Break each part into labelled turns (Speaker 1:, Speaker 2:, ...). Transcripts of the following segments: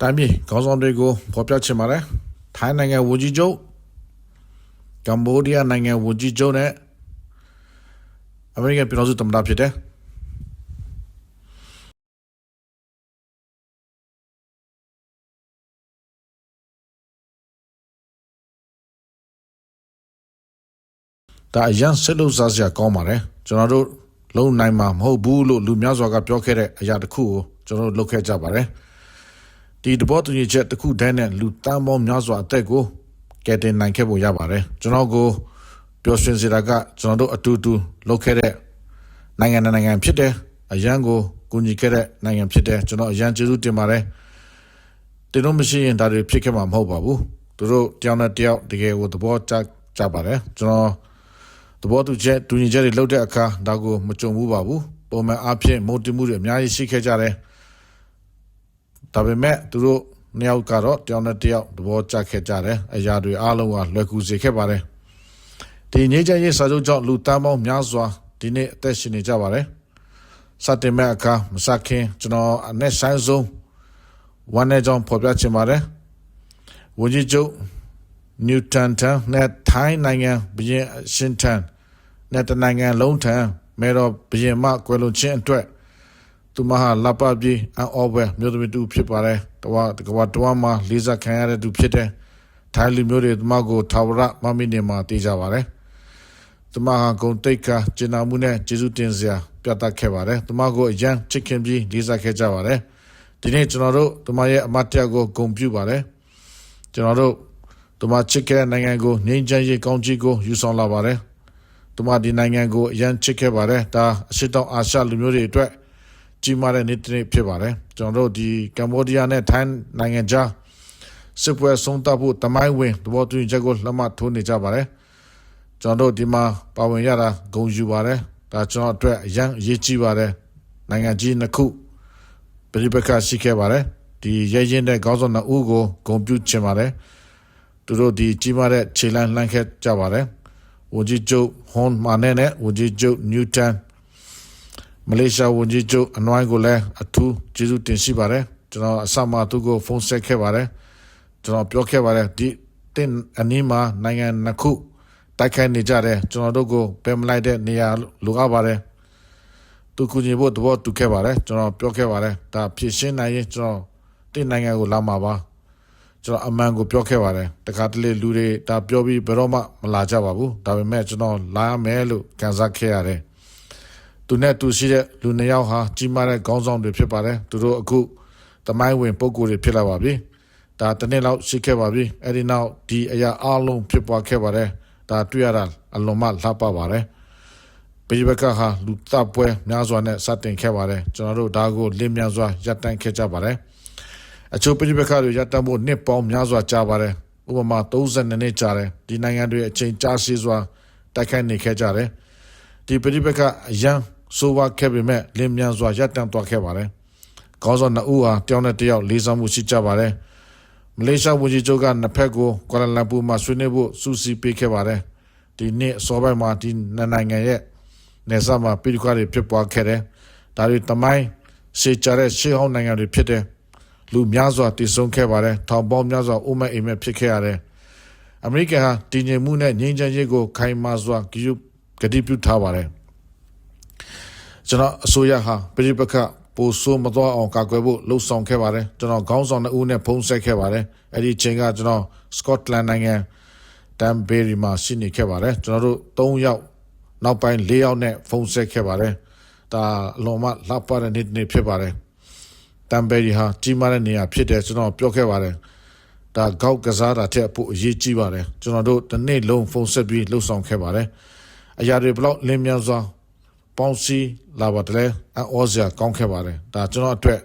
Speaker 1: တိုင်းပြည်ခေါင်းဆောင်တွေကိုဖော်ပြချင်ပါတယ်ထိုင်းနိုင်ငံဝန်ကြီးချုပ်ကမ္ဘောဒီးယားနိုင်ငံဝန်ကြီးချုပ်နဲ့အမေရိကန်ပြည်ထောင်စုသမ္မတဖြစ်တယ်ဒါအရန်စစ်လို့စားစရာကောင်းပါတယ်ကျွန်တော်တို့လုံနိုင်မှာမဟုတ်ဘူးလို့လူများစွာကပြောခဲ့တဲ့အရာတစ်ခုကိုကျွန်တော်တို့လုပ်ခဲ့ကြပါတယ် ဒီတဘောတူညီချက်တစ်ခုတည်းနဲ့လူတန်းပေါင်းများစွာအသက်ကိုကယ်တင်နိုင်ခဲ့ဖို့ရပါတယ်ကျွန်တော်ကိုပျော်ရွှင်စေတာကကျွန်တော်တို့အတူတူလုပ်ခဲ့တဲ့နိုင်ငံနဲ့နိုင်ငံဖြစ်တယ်အရန်ကိုကူညီခဲ့တဲ့နိုင်ငံဖြစ်တယ်ကျွန်တော်အရန်ကျေးဇူးတင်ပါတယ်တင်တော့မရှိရင်ဒါတွေဖြစ်ခဲ့မှာမဟုတ်ပါဘူးသူတို့တယောက်နဲ့တယောက်တကယ်ကိုသဘောကျကြပါတယ်ကျွန်တော်သဘောတူချက်တူညီချက်တွေလုပ်တဲ့အခါဒါကိုမကြုံဘူးပါဘူးပုံမှန်အားဖြင့်မုန်တမှုတွေအများကြီးရှိခဲ့ကြတယ် ဒါပေမဲ့သူတို့နှစ်ယောက်ကတော့တယောက်နဲ့တယောက်သဘောကျခဲ့ကြတယ်အရာတွေအားလုံးကလွယ်ကူစေခဲ့ပါတယ်ဒီငြိမ်းချမ်းရေးစာချုပ်ကြောင့်လူတန်းပေါင်းများစွာဒီနေ့အသက်ရှင်နေကြပါတယ်စတင်မဲ့အခါမစခင်ကျွန်တော်အနဲ့ဆိုင်ဆုံးဝမ်းနဲ့ကြောင့်ဖော်ပြချင်ပါတယ်ဝန်ကြီးချုပ်နျူတန်တန်နဲ့ထိုင်းနိုင်ငံဘုရင်အရှင်ထန်နဲ့တနိုင်ငံလုံးထံမဲတော်ဘုရင်မကွယ်လွန်ခြင်းအတွက် သူမဟာလပပြေအန်အော်ဘယ်မြို့သမီးတူဖြစ်ပါတယ်တဝတကဝတဝမှာလေးစားခံရတဲ့သူဖြစ်တဲ့ထိုင်းလူမျိုးတွေသူမကိုထာဝရမမီနေမှာတည်ကြပါတယ်သူမဟာဂုံတိတ်ခါကျင်နာမှုနဲ့ကျေးဇူးတင်စရာပြသခဲ့ပါတယ်သူမကိုအရန်ချစ်ခင်ပြီးလေးစားခဲ့ကြပါတယ်ဒီနေ့ကျွန်တော်တို့သူမရဲ့အမတ်တရကိုဂုံပြုပါတယ်ကျွန်တော်တို့သူမချစ်ခဲ့တဲ့နိုင်ငံကိုငြိမ်းချမ်းရေးကောင်းကြီးကိုယူဆောင်လာပါတယ်။သူမဒီနိုင်ငံကိုအရန်ချစ်ခဲ့ပါတယ်။ဒါအရှိတောင်အာရှလူမျိုးတွေအတွက် ကြီးမားတဲ့နေ့တစ်နေ့ဖြစ်ပါတယ်။ကျွန်တော်တို့ဒီကမ္ဘောဒီးယားနဲ့ထိုင်းနိုင်ငံကြားစစ်ပွဲဆုံးသတ်ဖို့တမိုင်းဝင်သဘောတူညီချက်ကိုလက်မှတ်ထိုးနေကြပါတယ်။ကျွန်တော်တို့ဒီမှာပါဝင်ရတာဂုဏ်ယူပါတယ်။ဒါကျွန်တော်အတွက်အရန်အရေးကြီးပါတယ်။နိုင်ငံကြီးနှစ်ခုပြည်ပခါရှိခဲ့ပါတယ်။ဒီရဲရင်တဲ့ခေါင်းဆောင်နှစ်ဦးကိုဂုဏ်ပြုချင်ပါတယ်။သူတို့ဒီကြီးမားတဲ့ခြေလမ်းလှမ်းခဲ့ကြပါတယ်ဝန်ကြီးချုပ်ဟွန်မာနဲနဲ့ဝန်ကြီးချုပ်နျူတန် မလေးရှားဝန်ကြီးချုပ်အနွိုင်းကိုလည်းအထူးကျေးဇူးတင်ရှိပါတယ်ကျွန်တော်အစမှသူကိုဖုန်းဆက်ခဲ့ပါတယ်ကျွန်တော်ပြောခဲ့ပါတယ်ဒီတင်အနည်းမှာနိုင်ငံနှစ်ခုတိုက်ခိုက်နေကြတယ်ကျွန်တော်တို့ကိုပယ်မလိုက်တဲ့နေရာလိုအပ်ပါတယ်သူကူညီဖို့သဘောတူခဲ့ပါတယ်ကျွန်တော်ပြောခဲ့ပါတယ်ဒါဖြစ်ရှင်းနိုင်ရင်ကျွန်တော်တင်နိုင်ငံကိုလာမှာပါကျွန်တော်အမှန်ကိုပြောခဲ့ပါတယ်တခါတလေလူတွေဒါပြောပြီးဘယ်တော့မှမလာကြပါဘူးဒါပေမဲ့ကျွန်တော်လာရမယ်လို့ကံစားခဲ့ရတယ် သူနဲ့သူရှိတဲ့လူနှစ်ယောက်ဟာကြီးမားတဲ့ခေါင်းဆောင်တွေဖြစ်ပါတယ်သူတို့အခုတမိုင်းဝင်ပုံကိုယ်တွေဖြစ်လာပါပြီဒါတစ်နှစ်လောက်ရှိခဲ့ပါပြီအဲ့ဒီနောက်ဒီအရာအလုံးဖြစ်ပွားခဲ့ပါတယ်ဒါတွေ့ရတာအလွန်မှလှပပါတယ်ပြည်ပကဟာလူတပ်ပွဲများစွာနဲ့စတင်ခဲ့ပါတယ်ကျွန်တော်တို့ဒါကိုလင်းမြန်စွာရပ်တန့်ခဲ့ကြပါတယ်အချို့ပြည်ပခါတွေရပ်တန့်ဖို့နှစ်ပေါင်းများစွာကြာပါတယ်ဥပမာ32နှစ်ကြာတယ်ဒီနိုင်ငံတွေအချိန်ကြာရှည်စွာတိုက်ခိုက်နေခဲ့ကြတယ်ဒီပြည်ပခါအရန် ဆိုးဝါးခဲ့ပေမဲ့လင်းမြန်စွာရပ်တန့်သွားခဲ့ပါတယ်ခေါင်းဆောင်နှစ်ဦးဟာတယောက်နဲ့တယောက်လေးစားမှုရှိကြပါတယ်မလေးရှားဝန်ကြီးချုပ်ကနှစ်ဖက်ကိုကွာလာလမ်ပူမှာဆွေးနွေးဖို့စူးစီးပေးခဲ့ပါတယ်ဒီနေ့အစောပိုင်းမှာဒီနှစ်နိုင်ငံရဲ့နေဆက်မှာပြည်ပခါတွေဖြစ်ပွားခဲ့တယ်ဒါတွေတမိုင်းရှေ့ကြတဲ့ရှေးဟောင်းနိုင်ငံတွေဖြစ်တယ်လူများစွာတည်ဆုံခဲ့ပါတယ်ထောင်ပေါင်းများစွာအိုးမဲ့အိမ်မဲ့ဖြစ်ခဲ့ရတယ်အမေရိကန်ဟာတည်ငြိမ်မှုနဲ့ငြိမ်းချမ်းရေးကိုခိုင်မာစွာဂရုဂတိပြုထားပါတယ် ကျွန်တော်အစိုးရဟာပြည်ပခပိုဆိုးမသွားအောင်ကာကွယ်ဖို့လှုံ့ဆော်ခဲ့ပါတယ်ကျွန်တော်ခေါင်းဆောင်နှစ်ဦးနဲ့ဖုံးဆက်ခဲ့ပါတယ်အဲ့ဒီချိန်ကကျွန်တော်စကော့တလန်နိုင်ငံတမ်ဘေရီမှာရှိနေခဲ့ပါတယ်ကျွန်တော်တို့၃ယောက်နောက်ပိုင်း၄ယောက်နဲ့ဖုံးဆက်ခဲ့ပါတယ်ဒါအလွန်မှလှပတဲ့နေ့တစ်နေ့ဖြစ်ပါတယ်တမ်ဘယ်ရီဟာကြီးမားတဲ့နေရာဖြစ်တယ်ကျွန်တော်ပြောခဲ့ပါတယ်။ဒါကောက်ကစားတာတဲ့ပိုအရေးကြီးပါတယ်။ကျွန်တော်တို့တစ်နေ့လုံးဖုန်းဆက်ပြီးလှုပ်ဆောင်ခဲ့ပါတယ်။အရာတွေဘလောက်လင်းမြန်စွာ ပေါင်းစည်းလာပါတယ်အော်စရာကောင်းခဲ့ပါတယ်။ဒါကျွန်တော်အတွက်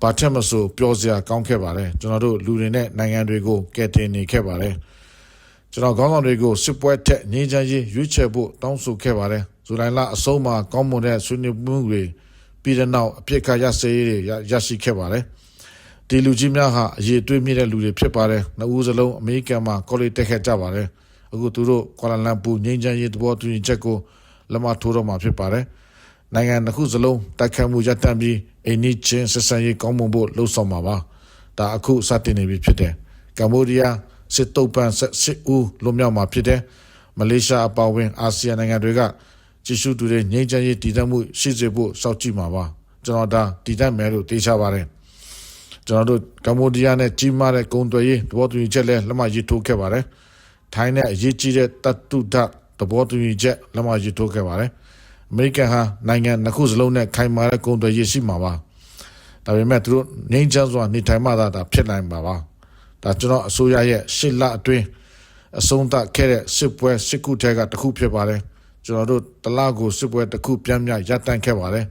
Speaker 1: ဘာထက်မဆိုပြောစရာကောင်းခဲ့ပါတယ်။ကျွန်တော်တို့လူတွေနဲ့နိုင်ငံတွေကိုကယ်တင်နေခဲ့ပါတယ်။ကျွန်တော်ခေါင်းဆောင်တွေကိုစစ်ပွဲထက်ငြိမ်းချမ်းရေးရွေးချယ်ဖို့တောင်းဆိုခဲ့ပါတယ်။ဇူလိုင်လအဆုံးမှာကောင်းမွန်တဲ့ဆွေးနွေးမှုတွေပြီးတဲ့နောက်အပြစ်ခါရစေးတွေရရှိခဲ့ပါတယ်။ဒီလူကြီးများဟာအရေးတွေးမြင့်တဲ့လူတွေဖြစ်ပါတယ်။နှစ်ဦးစလုံးအမေရိကန်မှာကော်လေတက်ခဲ့ကြပါတယ်။အခုသူတို့ကွာလာလမ်ပူငြိမ်းချမ်းရေးသဘောတူညီချက်ကို လက်မှတ်ထိုးတော့မှာဖြစ်ပါတယ်။နိုင်ငံတစ်ခုစလုံးတိုက်ခိုက်မှုရပ်တန့်ပြီးအိန္ဒိချင်းဆက်ဆံရေးကောင်းမွန်ဖို့လှုံ့ဆော်မှာပါ။ဒါအခုစတင်နေပြီဖြစ်တယ်ကမ္ဘောဒီးယားစစ်တုပ်ပန်းစစ်စစ်ဦးလွန်မြောက်မှာဖြစ်တယ်မလေးရှားအပါအဝင်အာဆီယံနိုင်ငံတွေကကြည့်ရှုသူတွေငြိမ်းချမ်းရေးတည်တံ့မှုရှိစေဖို့စောင့်ကြည့်မှာပါကျွန်တော်ဒါတည်တံ့မယ်လို့တေချာပါတယ်ကျွန်တော်တို့ကမ္ဘောဒီးယားနဲ့ကြီးမားတဲ့ကုန်သွယ်ရေးသဘောတူညီချက်လည်းလက်မှတ်ရေးထိုးခဲ့ပါတယ်ထိုင်းနဲ့အရေးကြီးတဲ့တတုဒ သဘောတူညီချက်လက်မှတ်ရေးထိုးခဲ့ပါတယ်အမေရိကန်ဟာနိုင်ငံနှစ်ခုစလုံးနဲ့ခိုင်မာတဲ့ကုန်သွယ်ရေးရှိမှာပါဒါပေမဲ့သူတို့ငိမ့်ချမ်းစွာနေထိုင်မှသာဒါဖြစ်နိုင်ပါပါဒါကျွန်တော်အစိုးရရဲ့ရှစ်လအတွင်းအဆုံးသတ်ခဲ့တဲ့စစ်ပွဲစစ်ခုထဲကတစ်ခုဖြစ်ပါတယ်ကျွန်တော်တို့တလားကိုစစ်ပွဲတစ်ခုပြန်မြရပ်တန့်ခဲ့ပါတယ်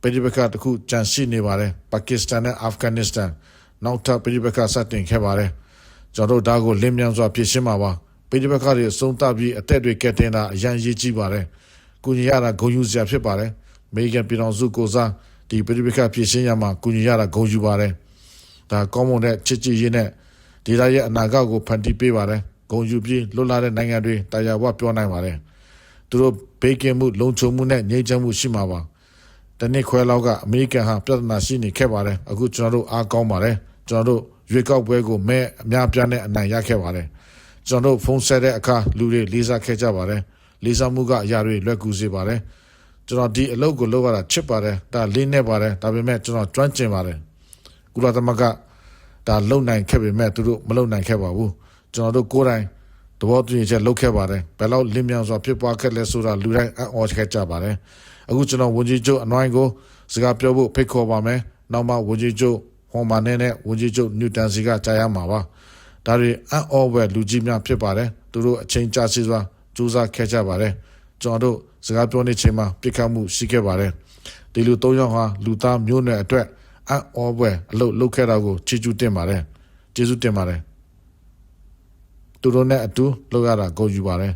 Speaker 1: ပြည်ပခါတစ်ခုကြန့်ရှိနေပါတယ်ပါကစ္စတန်နဲ့အာဖဂန်နစ္စတန်နောက်ထပ်ပြည်ပခါစတင်ခဲ့ပါတယ်ကျွန်တော်တို့ဒါကိုလင်းမြန်စွာဖြည့်ရှင်းမှာပါ ပြည်ပခါတွေအဆုံးသတ်ပြီးအသက်တွေကဲတင်တာအရန်ရေးကြည့်ပါတယ်ကုညီရတာဂုံယူစရာဖြစ်ပါတယ်အမေရိကန်ပြည်ထောင်စုကိုစားဒီပြည်ပခါဖြည့်ရှင်းရမှာကုညီရတာဂုံယူပါတယ်ဒါကောင်းမွန်တဲ့ချစ်ကြည်ရေးနဲ့ဒီလာရဲ့အနာဂတ်ကိုဖန်တီးပေးပါတယ်ဂုံယူပြီးလွတ်လာတဲ့နိုင်ငံတွေတရားဝပြောနိုင်ပါတယ်သူတို့ဘေးကင်းမှုလုံခြုံမှုနဲ့ငြိမ်းချမ်းမှုရှိမှာပါတနစ်ခွဲလောက်ကအမေရိကန်ဟာပြဿနာရှိနေခဲ့ပါတယ်အခုကျွန်တော်တို့အားကောင်းပါတယ်ကျွန်တော်တို့ရွေးကောက်ပွဲကိုမဲအများပြားနဲ့အနိုင်ရခဲ့ပါတယ် ကျွန်တော်တို့ဖုန်းဆက်တဲ့အခါလူတွေလေးစားခဲ့ကြပါတယ်လေးစားမှုကအရာတွေလွယ်ကူစေပါတယ်ကျွန်တော်ဒီအလုပ်ကိုလုပ်ရတာချစ်ပါတယ်ဒါလေးနဲ့ပါတယ်ဒါပေမဲ့ကျွန်တော်ကျွမ်းကျင်ပါတယ်ကုလသမဂ္ဂဒါလုံနိုင်ခဲ့ပေမဲ့သူတို့မလုံနိုင်ခဲ့ပါဘူးကျွန်တော်တို့ကိုယ်တိုင်သဘောတူညီချက်လုပ်ခဲ့ပါတယ်ဘယ်လောက်လင်းမြန်စွာဖြစ်ပွားခဲ့လဲဆိုတာလူတိုင်းအံ့ဩခဲ့ကြပါတယ်အခုကျွန်တော်ဝန်ကြီးချုပ်အနွိုင်းကိုစကားပြောဖို့ဖိတ်ခေါ်ပါမယ်နောက်မှဝန်ကြီးချုပ်ဟွန်မာနဲနဲ့ဝန်ကြီးချုပ်နျူတန်စီကကြားရမှာပါ ဒါတွေအံ့ဩဝယ်လူကြီးများဖြစ်ပါတယ်သူတို့အချိန်ကြာစီစွာစူးစမ်းခဲ့ကြပါတယ်ကျွန်တော်တို့စကားပြောနေချိန်မှာပြစ်ခတ်မှုရှိခဲ့ပါတယ်ဒီလူ၃ယောက်ဟာလူသားမျိုးနွယ်အတွက်အံ့ဩဝယ်အလုပ်လုပ်ခဲ့တာကိုချီးကျူးတင်ပါတယ်ကျေးဇူးတင်ပါတယ်သူတို့နဲ့အတူလောက်ရတာကိုယူပါတယ်